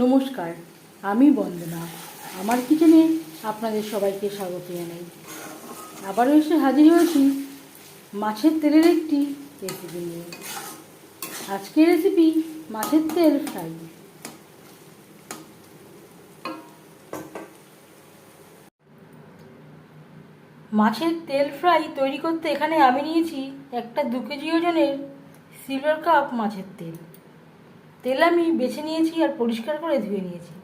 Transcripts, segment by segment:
নমস্কার, আমি বন্দনা। আমার কিচেনে আপনাদের সবাইকে স্বাগত জানাই। আবারও এসে হাজির হয়েছি মাছের তেলের একটি রেসিপি নিয়ে। আজকের রেসিপি মাছের তেল ফ্রাই মাছের তেল ফ্রাই তৈরি করতে এখানে আমি নিয়েছি একটা দু কেজি ওজনের সিলভার কাপ মাছের তেল। তেল আমি বেছে নিয়েছি আর পরিষ্কার করে ধুয়ে নিয়েছি।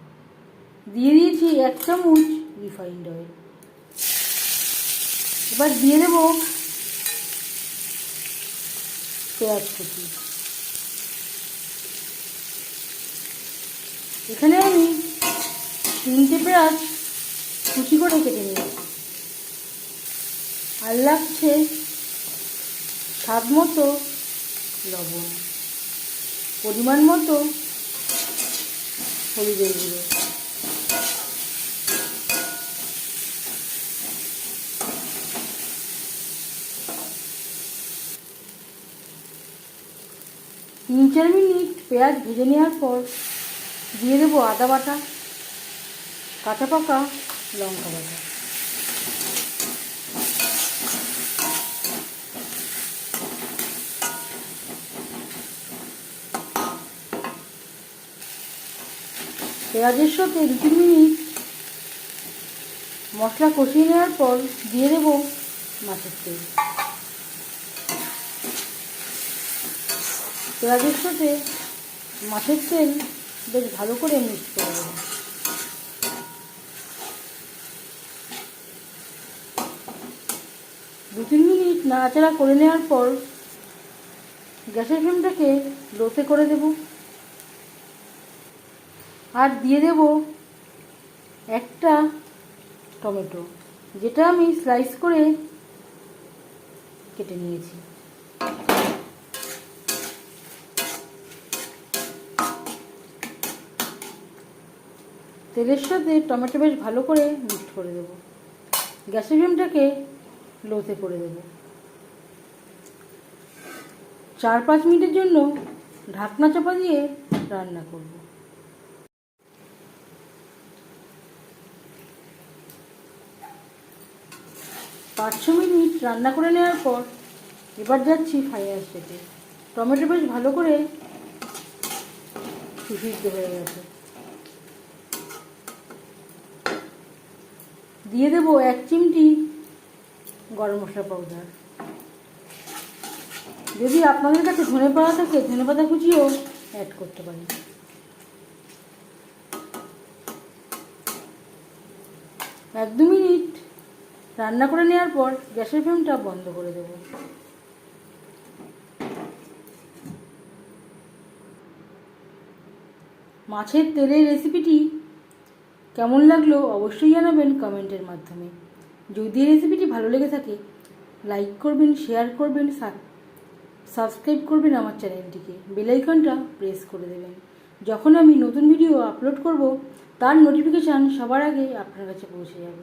দিয়ে দিয়েছি এক চামচ রিফাইন্ড অয়েল। এবার দিয়ে দেব পেঁয়াজ কুচি। এখানে আমি তিনটে পেঁয়াজ কুচি করে কেটে নিয়েছি। আর লাগছে স্বাদ মতো লবণ। পরিমাণ মতো হলুদের গুঁড়ো তিন চার মিনিট পেঁয়াজ ভেজে নেওয়ার পর দিয়ে দেবো আদা বাটা, কাঁচা পাকা লঙ্কা বাটা। পেঁয়াজের সাথে দু তিন মিনিট মশলা কষিয়ে নেওয়ার পর দিয়ে দেবো মাছের তেল। পেঁয়াজের সাথে মাছের তেল বেশ ভালো করে মিক্স করে দু তিন মিনিট নাড়াচাড়া করে নেওয়ার পর গ্যাসের ফ্লেমটাকে লোতে করে দেবো। আর দিয়ে দেব একটা টমেটো, যেটা আমি স্লাইস করে কেটে নিয়েছি। তেলের সাথে টমেটো বেশ ভালো করে মিক্সড করে দেবো। গ্যাসের ফ্লেমটাকে লোতে করে দেবো। চার পাঁচ মিনিটের জন্য ঢাকনা চাপা দিয়ে রান্না করব। পাঁচ ছ মিনিট রান্না করে নেওয়ার পর এবার যাচ্ছি ফাইয়ার স্টেপে টমেটো বেশ ভালো করে সুসিদ্ধ হয়ে গেছে। দিয়ে দেবো এক চিমটি গরম মশলা পাউডার যদি আপনাদের কাছে ধনে পাতা থাকে, ধনে পাতা কুচিও অ্যাড করতে পারেন। এক দু মিনিট রান্না করে নেওয়ার পর গ্যাসের ফ্লেমটা বন্ধ করে দেব। মাছের তেলের রেসিপিটি কেমন লাগল অবশ্যই জানাবেন কমেন্টের মাধ্যমে। যদি রেসিপিটি ভালো লেগে থাকে, লাইক করবেন, শেয়ার করবেন সাবস্ক্রাইব করবেন আমার চ্যানেলটিকে। বেলাইকনটা প্রেস করে দেবেন। যখন আমি নতুন ভিডিও আপলোড করব, তার নোটিফিকেশান সবার আগে আপনার কাছে পৌঁছে যাবে।